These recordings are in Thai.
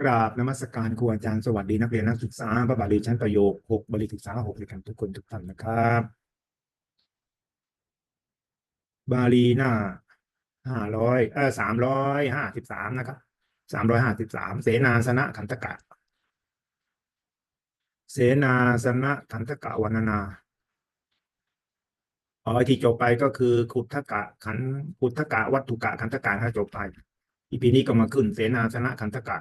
กราบนมัสการครูอาจารย์สวัสดีนักเรียนนักศึกษาพระบาลีชั้นประโยคหกบาลีศึกษาหกด้วยกันทุกคนทุกท่านนะครับ บาลีหน้าห้าร้อยเออสามร้อยห้าสิบสามนะครับสามร้อยห้าสิบสามเสนาสนะขันธกะ เสนาสนะขันธกะวันนาอ๋อที่จบไปก็คือขุทธกะขันขุทธกะวัตถุกะขันธกะถ้าจบไปอีพีนี้ก็มาขึ้นเสนาสนะขันธกะ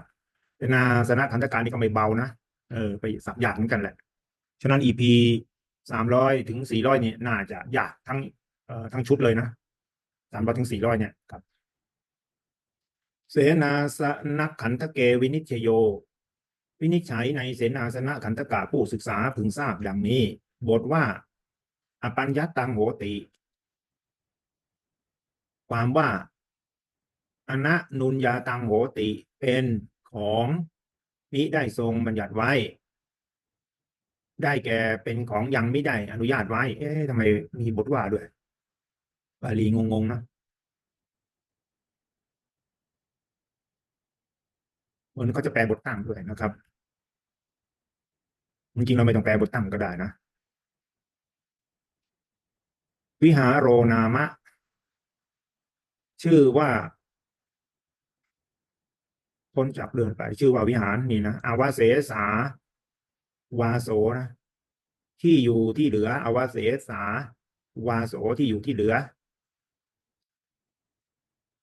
เสนาสนะขันธกะนี่ก็ไม่เบานะเออไปสับยากเหมือนกันแหละ ฉะนั้นอีพีสามร้อยถึงสี่ร้อยนี่น่าจะยากทั้งเอ่อทั้งชุดเลยนะสามร้อยถึงสี่ร้อยเนี่ยครับ เสนาสนะขันธเกวินิจฉโย วินิจฉัยในเสนาสนะขันธกะผู้ศึกษาพึงทราบดังนี้ บทว่า อปัญญตังโหติ ความว่า อนะนุญญาตังโหติเป็น ของมิได้ทรงบัญญัติไว้ ได้แก่เป็นของยังไม่ได้อนุญาตไว้ เอ๊ะทำไมมีบทว่าด้วยบาลีงงๆนะมันก็จะแปลบทตั้งด้วยนะครับจริงๆเราไม่ต้องแปลบทตั้งก็ได้นะ วิหารโรนามะ ชื่อว่า พ้นจากเรือนไป ชื่อว่าวิหารนี่นะอาวาเสสาวาโสนะที่อยู่ที่เหลืออาวาเสสาวาโสที่อยู่ที่เหลือ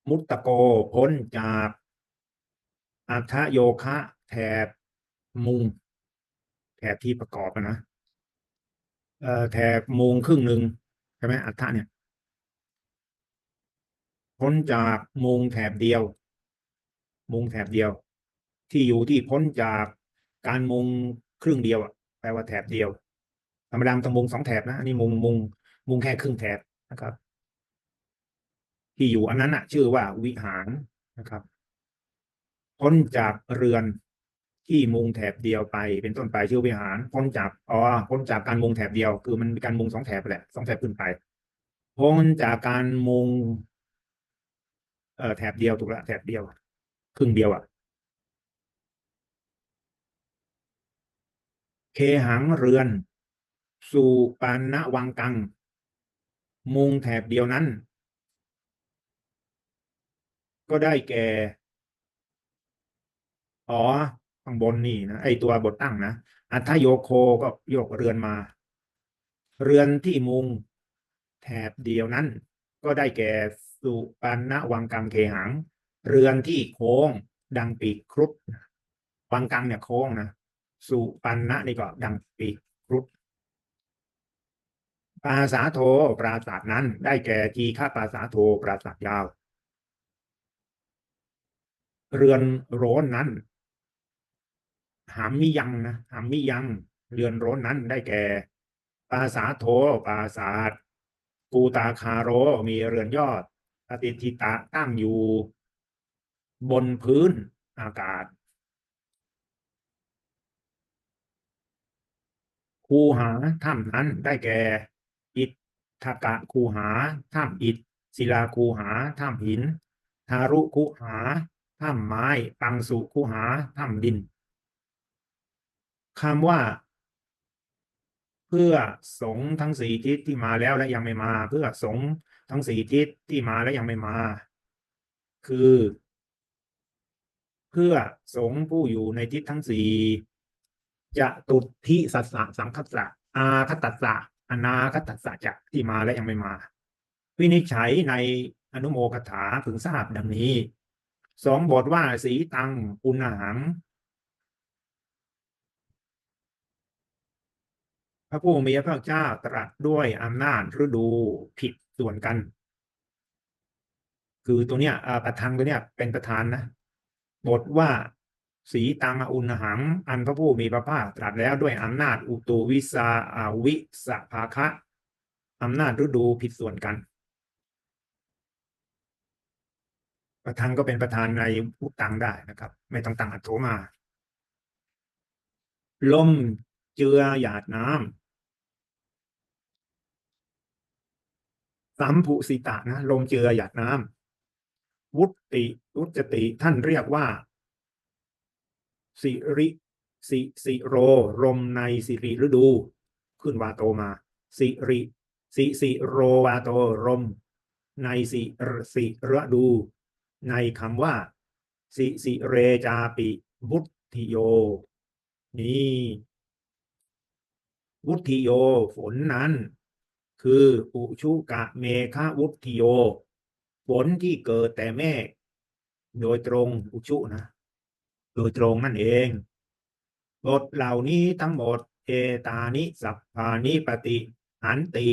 มุตตโกพ้นจากอัฏฐโยคะแถบมุงแถบที่ประกอบนะเอ่อแถบมุงครึ่งหนึ่งใช่ไหมอัฏฐะเนี่ย พ้นจากมุงแถบเดียว มุงแถบเดียว ที่อยู่ที่พ้นจากการมุงครึ่งเดียวอะแปลว่าแถบเดียวธรรมดาต้องมุงสองแถบนะอันนี้มุงมุงมุงแค่ครึ่งแถบนะครับ ที่อยู่อันนั้นอะชื่อว่าวิหารนะครับพ้นจากเรือนที่มุงแถบเดียวไป เป็นต้นไปชื่อวิหาร พ้นจากอ๋อพ้นจากการมุงแถบเดียว คือมันมีการมุงสองแถบแหละสองแถบขึ้นไป พ้นจากการมุงเอ่อแถบเดียวถูกละแถบเดียว รึ่งเดียวอะเคหังเรือน สู่ปานณวังกัง มุงแถบเดียวนั้น ก็ได้แก่ อ๋อ ข้างบนนี่นะ ไอตัวบทตั้งนะ อัทโยโคก็โยกเรือนมา เรือนที่มุงแถบเดียวนั้น ก็ได้แก่สุปันณวังกังเคหัง เรือนที่โค้ง ดังปีกครุฑวังกังเนี่ยโค้งนะสุปันณนี่ก็ดังปีกครุฑปราสาโทปราสาทนั้น ได้แก่จีฆาปราสาโทปราสาทยาว เรือนโร้นนั้นหามมิยังนะหามมิยังเรือนโร้นนั้นได้แก่ปราสาโทปราสาทกูตาคาโรมีเรือนยอดปฏิทิตะตั้งอยู่ บนพื้นอากาศ คูหาถ้ำนั้นได้แก่ อิฐทกะคูหาถ้ำอิฐศิลาคูหาถ้ำหิน ทารุคูหาถ้ำไม้ ปังสุคูหาถ้ำดินคำว่า เพื่อสงทั้งสี่ทิศที่มาแล้วและยังไม่มา เพื่อสงทั้งสี่ทิศที่มาและยังไม่มา คือ เพื่อสงผู้อยู่ในทิศทั้งสี่จะตุทิสัสสะสังคัสสะอาคตัสสะอนาคตัสสะจะที่มาและยังไม่มา วินิจฉัยในอนุโมกถาพึงทราบดังนี้สองบทว่าสีตังอุณหัง พระผู้มีพระเจ้าตรัสด้วยอำนาจฤดูผิดส่วนกัน คือตัวเนี้ยอ่าประธานตัวเนี้ยเป็นประธานนะ บทว่า สีตังอุณหัง อันพระผู้มีพระภาคตรัสแล้วด้วยอำนาจอุตูวิสาอาวิสภาคะอำนาจฤดูผิดส่วนกัน ประธานก็เป็นประธานในอุตังได้นะครับ ไม่ต้องตังอัตโธมา ลมเจือหยาดน้ำสัมภูสิตะนะ ลมเจือหยาดน้ำ วุติวุจติ ท่านเรียกว่า สิริสิสิโร รมในสิริฤดู ขึ้นวาโตมา สิริสิสิโรวาโตรม ในสิสิฤดู ในคำว่า สิสิเรจาปิบุตติโย นี่วุฒิโย ฝนนั้น คือ อุชุกะเมฆะวุฒิโย ฝนที่เกิดแต่เมฆโดยตรงอุชุนะ โดยตรงนั่นเองบทเหล่านี้ทั้งหมดเอตานิสัพพานิปฏิหันติ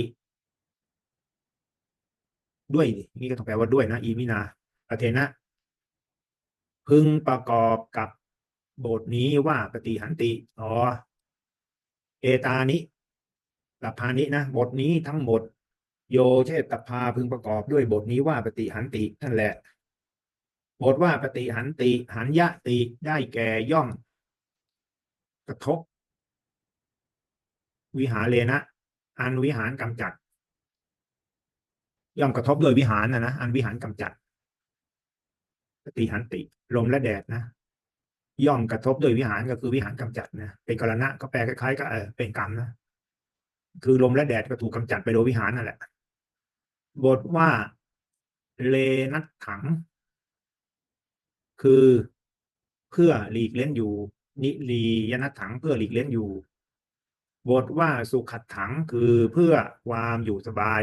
ด้วยนี่ก็ต้องแปลว่าด้วยนะอีมินาประเทนะ พึงประกอบกับบทนี้ว่าปฏิหันติอ๋อเอตานิตัพพานินะบทนี้ทั้งหมด โยเชตพาพึงประกอบด้วยบทนี้ว่าปฏิหันตินั่นแหละ บทว่าปฏิหันติหันยะติได้แก่ย่อม กระทบ วิหารเลนะอันวิหารกำจัด ย่อมกระทบโดยวิหารนะนะอันวิหารกำจัดปฏิหันติลมและแดดนะย่อมกระทบโดยวิหารก็คือวิหารกำจัดนะเป็นกรณะก็แปลคล้ายๆกับเออเป็นกรรมนะคือลมและแดดก็ถูกกำจัดไปโดยวิหารนั่นแหละ บทว่าเลนัตถัง คือเพื่อหลีกเล่นอยู่ นิลียนัตถังเพื่อหลีกเล่นอยู่ บทว่าสุขัดถังคือเพื่อความอยู่สบาย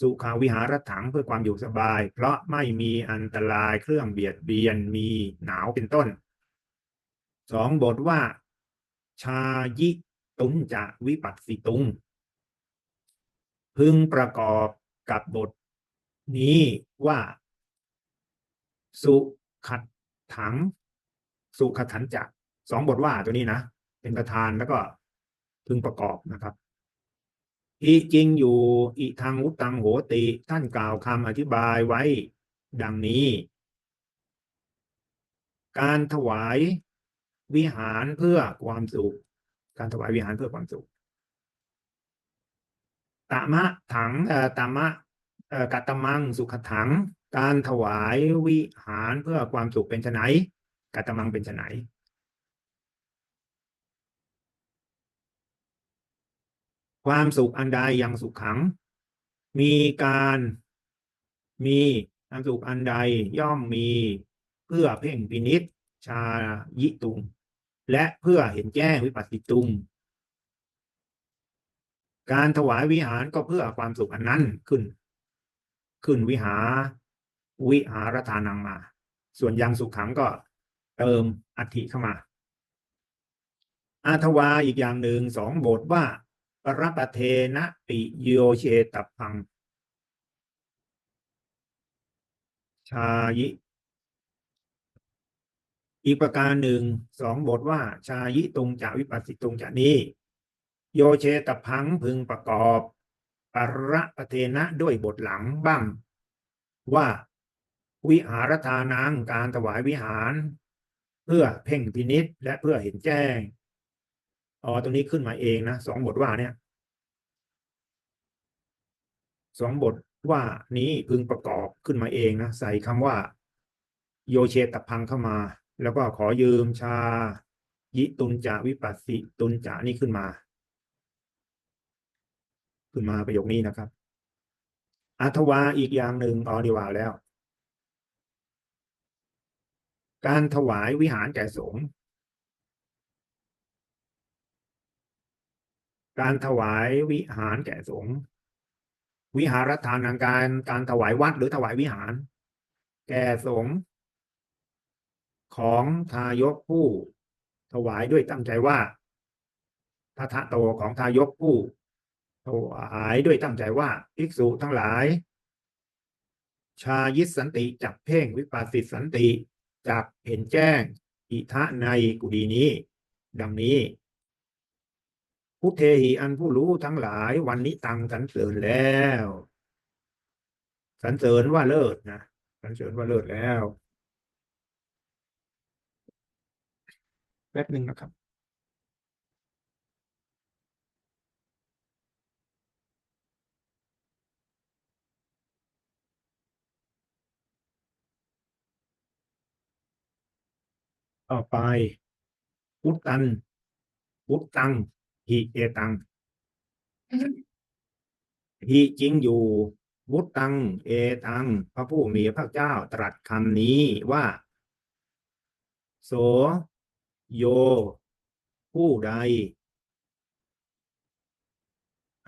สุขาวิหารถังเพื่อความอยู่สบาย เพราะไม่มีอันตรายเครื่องเบียดเบียนมีหนาวเป็นต้นสองบทว่า ชายิตุงจะวิปัสสิตุง พึงประกอบ กับบทนี้ว่า สุขัดถัง สุขัดถันจะสองบทว่าตัวนี้นะ เป็นประธานแล้วก็พึงประกอบนะครับอีจริงอยู่อีทางอุตตังโหติ ท่านกล่าวคำอธิบายไว้ดังนี้ การถวายวิหารเพื่อความสุข การถวายวิหารเพื่อความสุข ตามะถังตามะกัตมังสุขถัง การถวายวิหารเพื่อความสุขเป็นไนกัตตมังเป็นไนความสุขอันใดยังสุขขัง มีการมีความสุขอันใดย่อมมีเพื่อเพ่งพินิษชายิตุง และเพื่อเห็นแจ้งวิปัสสิตุง การถวายวิหารก็เพื่อความสุขอันนั้นขึ้น ขึ้นวิหารวิหารทานังมา ส่วนยังสุขขังก็เติมอัฐิเข้ามา อาทวาอีกอย่างหนึ่งสองบทว่าปรปเทนะปิโยเชตพัง ชายิ อีกประการหนึ่งสองบทว่า ชายิตุงจะวิปัสสิตุงจะนี้ โยเชตพังพึงประกอบ ปรปเทนะด้วยบทหลังบ้าง ว่าวิหารทานังการถวายวิหาร เพื่อเพ่งพินิษและเพื่อเห็นแจ้งอ๋อตรงนี้ขึ้นมาเองนะสองบทว่าเนี่ยสองบทว่านี้พึงประกอบขึ้นมาเองนะใส่คำว่า โยเชตพังเข้ามา แล้วก็ขอยืมชา ยิตุนจาวิปัสสิตุนจานี่ขึ้นมา ขึ้นมาประโยคนี้นะครับอัทวาอีกอย่างหนึ่งอ๋อดีว่าแล้ว การถวายวิหารแก่สงฆ์การถวายวิหารแก่สงฆ์วิหารทานทางการการถวายวัดหรือถวายวิหาร แก่สงฆ์ของทายกผู้ ถวายด้วยตั้งใจว่าพระทะโตของทายกผู้ ถวายด้วยตั้งใจว่าภิกษุทั้งหลาย ชายิสันติจับเพ่งวิปัสสิสันติจับเห็นแจ้ง อิทะในกุดีนี้ ดังนี้พุทเทหิอันผู้รู้ทั้งหลายวันนี้ตังสรรเสริญแล้วสรรเสริญว่าเลิศนะสรรเสริญว่าเลิศแล้วแป๊บหนึ่งนะครับ ต่อไปพุตตันพุตตังหิเอตังหิจริงอยู่พุตตัง เอตัง พระผู้มีพระเจ้าตรัสคำนี้ว่า โส โย ผู้ใด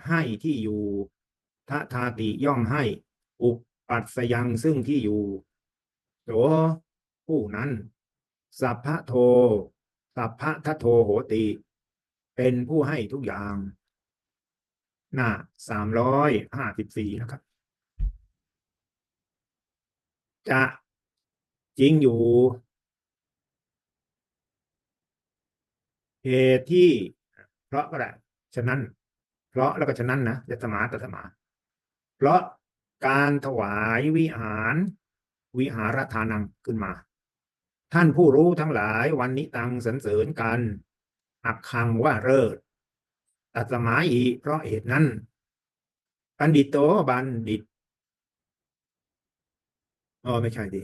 ให้ที่อยู่ทะทาติย่อมให้ อุปปัสสยังซึ่งที่อยู่ โส ผู้นั้น สัพพะโท สัพพะทะโทโหติ เป็นผู้ให้ทุกอย่าง หน้าสามร้อยห้าสิบสี่นะครับ จะจริงอยู่เหตุที่เพราะก็ได้ฉะนั้น เพราะแล้วก็ฉะนั้นนะจะสมาตัสมา เพราะการถวายวิหารวิหารทานังขึ้นมา ท่านผู้รู้ทั้งหลายวันนี้ตังสรรเสริญกัน อักคังว่าเลิศตัสมาอีเพราะเหตุนั้นบัณฑิตโตบัณฑิตอ๋อไม่ใช่ดิ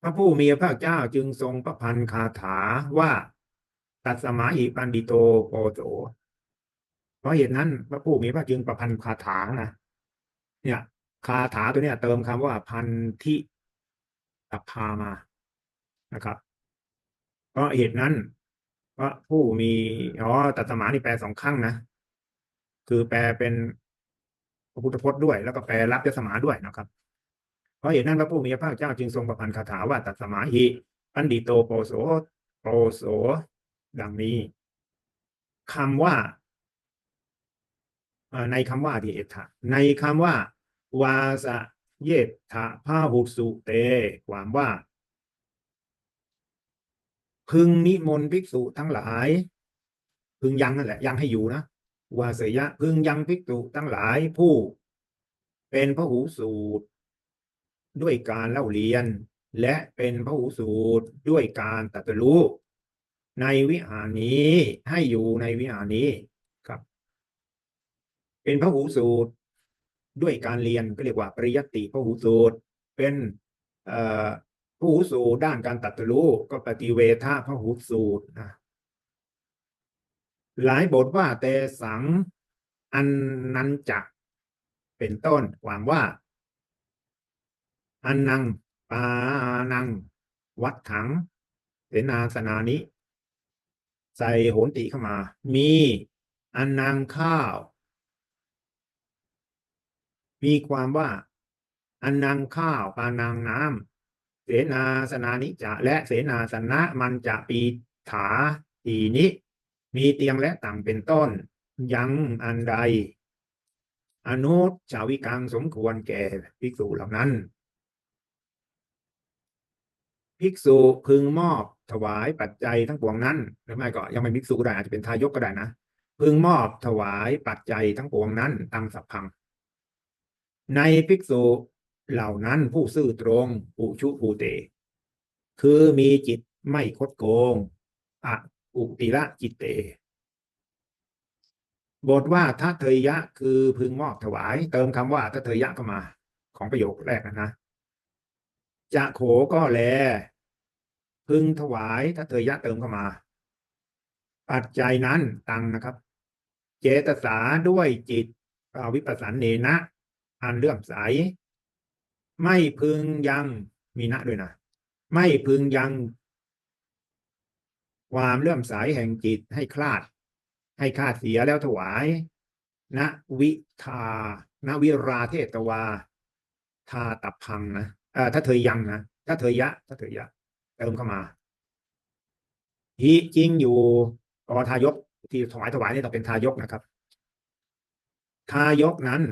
พระผู้มีพระเจ้าจึงทรงประพันธ์คาถาว่า ตัสมาอีปันดิโตโปโตเพราะเหตุนั้น พระผู้มีพระจึงประพันธ์คาถานะเนี่ย คาถาตัวเนี้ยเติมคำว่าพันธิตพามา นะครับเพราะเหตุนั้นพระผู้มีอ๋อตัสมานี่แปลสองข้างนะ คือแปลเป็นพระพุทธพจน์ด้วย แล้วก็แปลรับยสมาด้วยนะครับ เพราะเหตุนั้นพระผู้มีพระภาคเจ้าจึงทรงประพันธ์คาถาว่าตัสมาหิปันดิโตโปโสโปโสดังนี้คำว่าในคำว่าที่เอถะในคำว่า วาสะเยถะพาหุสุเต ความว่า พึงนิมนต์ภิกษุทั้งหลาย พึงยังนั่นแหละ ยังให้อยู่นะวาเสยะ พึงยังภิกษุทั้งหลายผู้ เป็นพระหูสูตร ด้วยการเล่าเรียน และเป็นพระหูสูตรด้วยการตรัสรู้ในวิหารนี้ให้อยู่ในวิหารนี้ครับ เป็นพระหูสูตร ด้วยการเรียนก็เรียกว่าปริยัติพระหูสูตร เป็นผู้หูสู ตรด้านการตัดรู้ก็ปฏิเวทาพระหูสูตรนะหลายบทว่าแต่สังอันนันจักเป็นต้นความว่า อันนังปานัง วัดถังเสนาสนานิใส่โหนติเข้ามา มีอันนางข้าว มีความว่า อันนางข้าวปานางน้ำ เสนาสนานิจะและเสนาสนะมันจะปีถาทีนี้มีเตียงและต่างเป็นต้น ยังอันใด อนุชาวิกังสมควรแก่ภิกษุเหล่านั้น ภิกษุพึงมอบถวายปัจจัยทั้งปวงนั้นหรือไม่ก็ยังไม่ภิกษุก็ได้อาจจะเป็นทายกก็ได้นะ พึงมอบถวายปัจจัยทั้งปวงนั้นตังสัพพังในภิกษุ เหล่านั้นผู้ซื่อตรงอุชุภูเต คือมีจิตไม่คดโกงอะอุติระจิตเต บทว่าทัเทยะคือพึงมอบถวาย เติมคำว่าทัเทยะเข้ามา ของประโยคแรกนะนะจะโขก็แล พึงถวายถ้าเธอยะเติมเข้ามา ปัจจัยนั้นตังนะครับ เจตสาด้วยจิตวิปัสสันเนนะอันเลื่อมใส ไม่พึงยังมีนะด้วยนะ ไม่พึงยัง ความเลื่อมใสแห่งจิตให้คลาด ให้คลาดเสียแล้วถวายณวิทาณวิราเทตวา ทาตับพังนะเออถ้าเธอยังนะถ้าเธอยะ ถ้าเธอยะ เติมเข้ามาฮิจริงอยู่กอทายกที่ถวายถวายนี่ต้องเป็นทายกนะครับ ทายกนั้น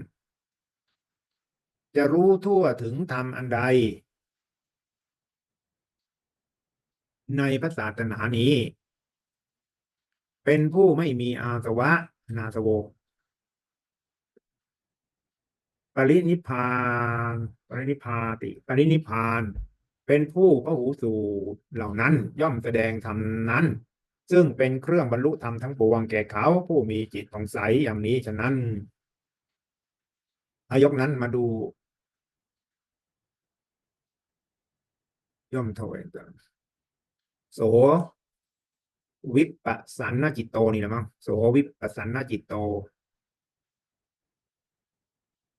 จะรู้ทั่วถึงธรรมอันใด ในพระศาสนานี้ เป็นผู้ไม่มีอาสวะนาสโวปรินิพานปรินิพาติ ปรินิพาน เป็นผู้พระหูสูเหล่านั้นย่อมแสดงธรรมนั้น ซึ่งเป็นเครื่องบรรลุธรรมทั้งปวงแก่เขาผู้มีจิตผ่องใสอย่างนี้ฉะนั้นอายกนั้นมาดู ย่อมถวายโสวิปัสสันนจิตโตนี่แหละมั้งโสวิปัสสันนจิตโต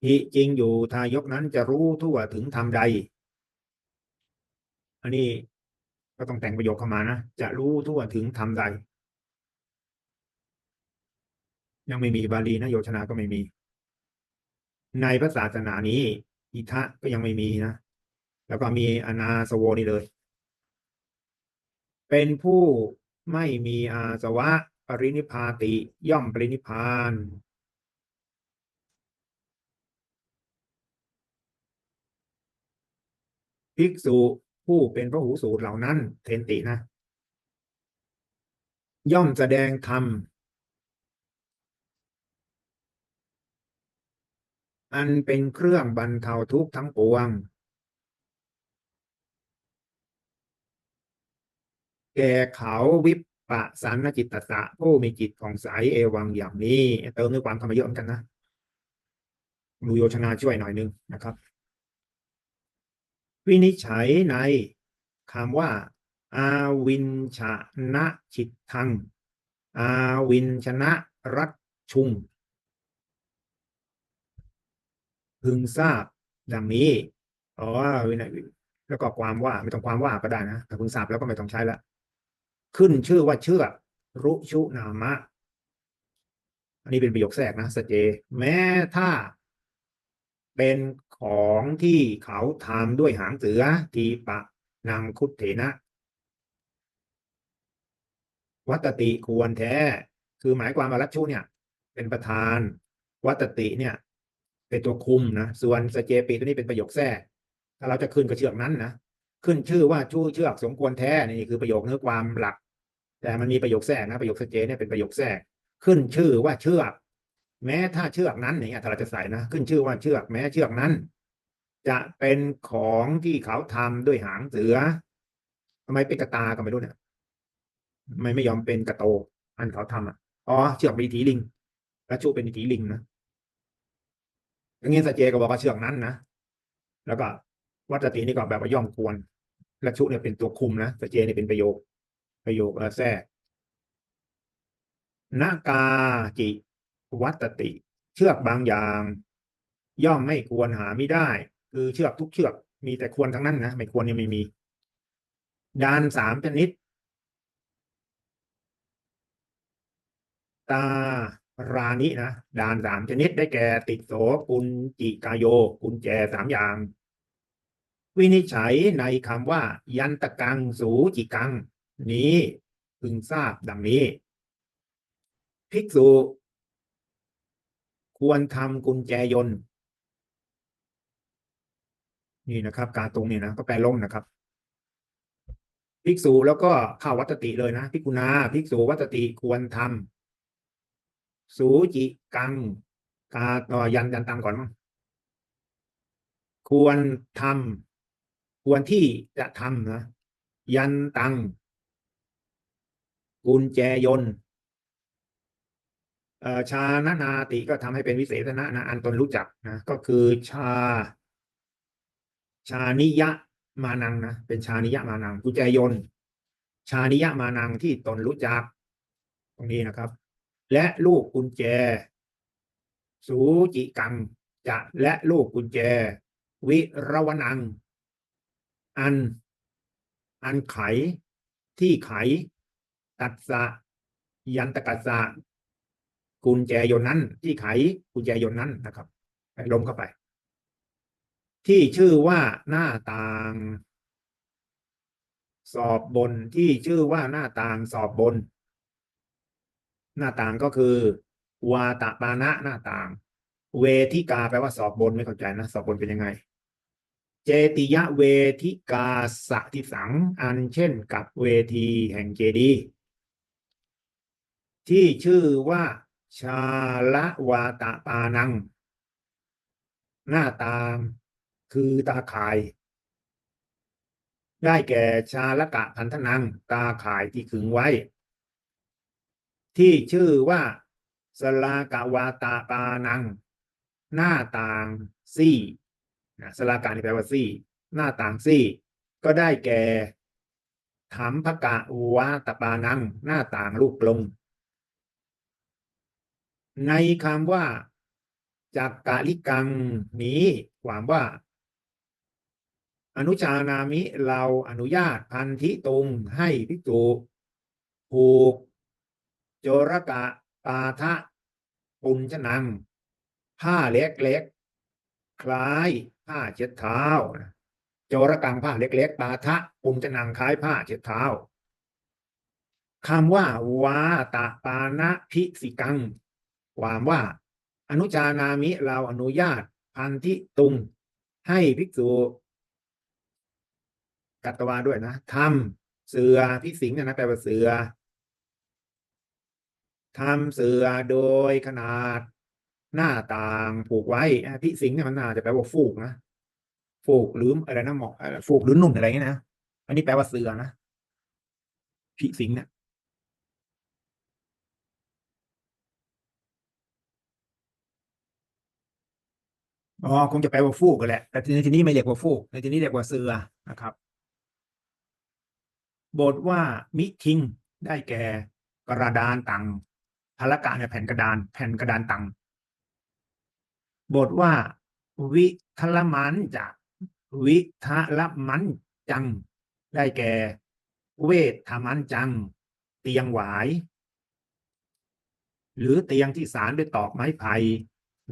หิจริงอยู่ทายกนั้นจะรู้ทั่วถึงธรรมใด อันนี้ก็ต้องแต่งประโยคเข้ามานะ จะรู้ทั่วถึงธรรมใด ยังไม่มีบาลีนะโยชนาก็ไม่มี ในพระศาสนานี้ อิทะก็ยังไม่มีนะ แล้วก็มีอนาสโวนี่เลย เป็นผู้ไม่มีอาสวะ ปรินิพพาติ ย่อมปรินิพานภิกษุผู้เป็นพระหูสูตรเหล่านั้น เทนตินะ ย่อมแสดงธรรมอันเป็นเครื่องบรรเทาทุกข์ทั้งปวง แก่เขาวิปปะสันนจิตตสะผู้มีจิตของใสเอวังอย่างนี้ เติมด้วยความคำมเยอะเหมือนกันนะดูโยชนาช่วยหน่อยนึงนะครับ วินิจฉัยในคำว่า อาวินชนะชิตทัง อาวินชนะรักชุง พึงทราบดังนี้อ๋อวินัยแล้วก็ความว่าไม่ต้องความว่าก็ได้นะแต่พึงทราบแล้วก็ไม่ต้องใช้ละ ขึ้นชื่อว่าเชื่อ รุชุนามะ อันนี้เป็นประโยคแทรกนะสเจ แม้ถ้าเป็นของที่เขาทำด้วยหางเสือทีปะนางคุเถนะ วัตติควรแท้ คือหมายความว่ารัชชุเนี่ย เป็นประธาน วัตติเนี่ย เป็นตัวคุมนะส่วนสเจปีตัวนี้เป็นประโยคแทรกถ้าเราจะขึ้นกับเชือกนั้นนะขึ้นชื่อว่าชู้เชือกสมควรแท้นี่คือประโยคเนื้อความหลัก แต่มันมีประโยคแทรกนะประโยคสเจเนี่ยเป็นประโยคแทรกขึ้นชื่อว่าเชือก แม้ถ้าเชือกนั้นเนี่ยถ้าเราจะใส่นะขึ้นชื่อว่าเชือก แม้เชือกนั้น จะเป็นของที่เขาทำด้วยหางเสือทำไมเป็นกระตาก็ไม่รู้เนี่ยทำไมไม่ยอมเป็นกระโต อันเขาทำอะอ๋อเชือกเป็นถีลิงและชูเป็นถีลิงนะอย่างนี้สเจก็บอกว่าเชือกนั้นนะแล้วก็วัตตินี่ก็แบบว่าย่อมควรและชุเนี่ยเป็นตัวคุมนะสเจเนี่ยเป็นประโยค ประโยคเออแทรกนากาจิวัตติ เชือกบางอย่าง ย่อมไม่ควรหาไม่ได้ คือเชือกทุกเชือก มีแต่ควรทั้งนั้นนะไม่ควรยังไม่มีดานสามชนิด ตารานินะดานสามชนิดได้แก่ติดโสกุลจิกายโย กุญแจสามอย่าง วินิจฉัยในคำว่า ยันตกังสูจิกัง นี้พึงทราบดังนี้ ภิกษุ ควรทำกุญแจยนต์นี่นะครับ การตรงนี้นะก็แปลลงนะครับ ภิกษุแล้วก็เข้าวัตติเลยนะภิกขุณาภิกษุวัตติควรทำสูจิกังกาต่อยันยันตังก่อนมั้งควรทำควรที่จะทำนะยันตัง กุญแจยนชาณนาติก็ทำให้เป็นวิเศษณะนะอันตนรู้จักนะก็คือชา ชานิยะมานังนะเป็นชานิยะมานัง กุญแจยนชานิยะมานังที่ตนรู้จัก ตรงนี้นะครับ และลูกกุญแจ สูจิกังจะและลูกกุญแจ วิรวนัง อัน อันไขที่ไข ตัดสะยันตกัสสะกุญแจยนนั้น ที่ไขกุญแจยนนั้นนะครับลมเข้าไป ที่ชื่อว่าหน้าต่าง สอบบนที่ชื่อว่าหน้าต่างสอบบน หน้าต่างก็คือ วาตปานะหน้าต่าง เวทิกาแปลว่าสอบบนไม่เข้าใจนะสอบบนเป็นยังไง เจติยะเวทิกาสะทิสัง อันเช่นกับเวทีแห่งเจดีย์ ที่ชื่อว่าชาละวาตะปานัง หน้าตาคือตาข่าย ได้แก่ชาละกะพันธนัง ตาข่ายที่ขึงไว้ ที่ชื่อว่าสลากะวาตาปานัง หน้าต่างซี่นะสลากะนี่แปลว่าซี่ หน้าต่างซี่ ก็ได้แก่ถามพกะวาตาปานัง หน้าต่างลูกกลง ในคำว่าจากกาลิกังนี้ความว่า อนุชานามิเราอนุญาตพันธิตุงให้ภิกษุผูก โจรกะปาทะปุญชนัง ผ้าเล็กๆ คล้ายผ้าเช็ดเท้า โจรกังผ้าเล็กๆ ปาทะปุญชนังคล้ายผ้าเช็ดเท้าคำว่าวาตะปานะพิสิกัง ความว่า อนุชานามิเราอนุญาตพันธิตุง ให้ภิกษุกัตตวาด้วยนะทำเสือพิสิงห์เนยนะแปลว่าเสือทำเสือโดยขนาดหน้าต่างผูกไว้พิสิงเนี่ยมันน่าจะแปลว่าฟูกนะฟูกหรืออะไรนะหมอกฟูกหรือนุ่นอะไรเงี้ยนะอันนี้แปลว่าเสือนะพิสิงเนี่ย อ๋อคงจะแปลว่าฟูกกันแหละ แต่ในที่นี้ไม่เรียกว่าฟูกในที่นี้เรียกว่าเสือนะครับ บทว่ามิทิงได้แก่กระดานตังพละกะเนี่ยแผ่นกระดาน แผ่นกระดานตังบทว่า วิทละมันจะวิทละมันจัง ได้แก่ เวทธมันจัง เตียงหวาย หรือเตียงที่สารด้วยตอกไม้ไผ่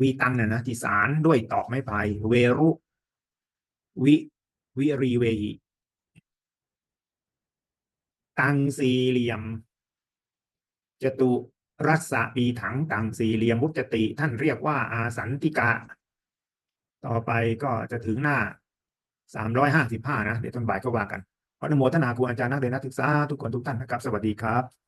วีตังเนี่ยนะที่สารด้วยตอกไม้ไผ่เวรุวิวิรีเวหิตังสี่เหลี่ยมจตุรัศปีถังตังสี่เหลี่ยมมุจติ ท่านเรียกว่าอาสันติกะ ต่อไปก็จะถึงหน้าสามร้อยห้าสิบห้านะ เดี๋ยวตอนบ่ายก็ว่ากันขออนุโมทนาครูอาจารย์นักเรียนนักศึกษาทุกคนทุกท่านนะครับ สวัสดีครับ